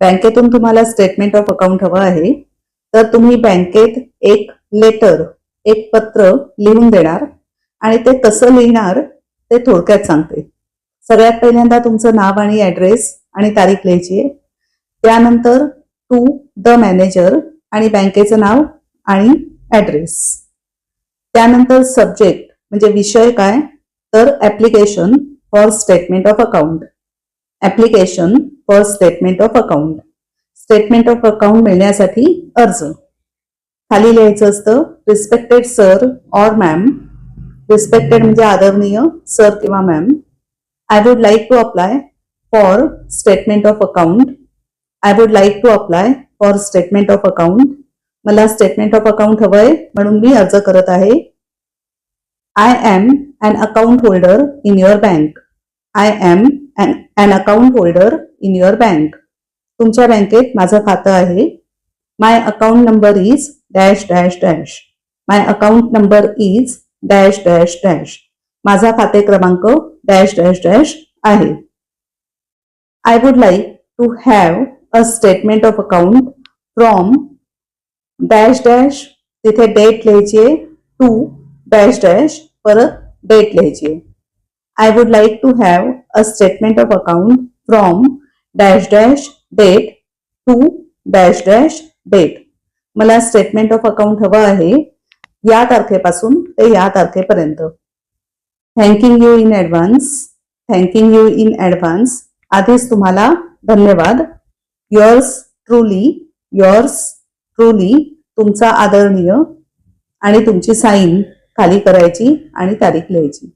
बँकेतून तुम्हाला statement of account हवं आहे. तर तुम्ही बँकेत एक लेटर एक पत्र लिहून देणार आणि ते कसं लिहिणार ते थोडक्यात सांगते. सगळ्यात पहिल्यांदा तुमचं नाव आणि ऍड्रेस आणि तारीख लिहायची आहे. त्यानंतर टू द मॅनेजर आणि बँकेचं नाव आणि ऍड्रेस त्यानंतर सब्जेक्ट म्हणजे विषय काय? तर application for statement of account application for statement of account statement of account मिळण्यासाठी अर्ज. खाली लिहायचं असतं respected sir or ma'am respected म्हणजे आदरणीय सर किंवा ma'am I would like to apply for statement of account I would like to apply for statement of account मला statement of account हवंय म्हणून मी अर्ज करत आहे. I am an account holder in your bank I am an account holder in your bank तुमच्या बँकेत माझं खातं आहे. My account number is dash dash dash my account number is dash dash dash माझा खाते क्रमांक डॅश डॅश डॅश आहे. I would like to have a statement of account from dash dash तिथे डेट लिहायची आहे टू डॅश डॅश परत date लिहायची. आहे I would like to have a statement of account from dash dash date to dash dash date मला statement of account हवं आहे या तारखेपासून ते या तारखेपर्यंत. Thanking you in advance thanking you in advance आधीच तुम्हाला धन्यवाद. युअर्स ट्रुली युअर्स ट्रुली तुमचा आदरणीय आणि तुमची साईन खाली करायची आणि तारीख लिहायची.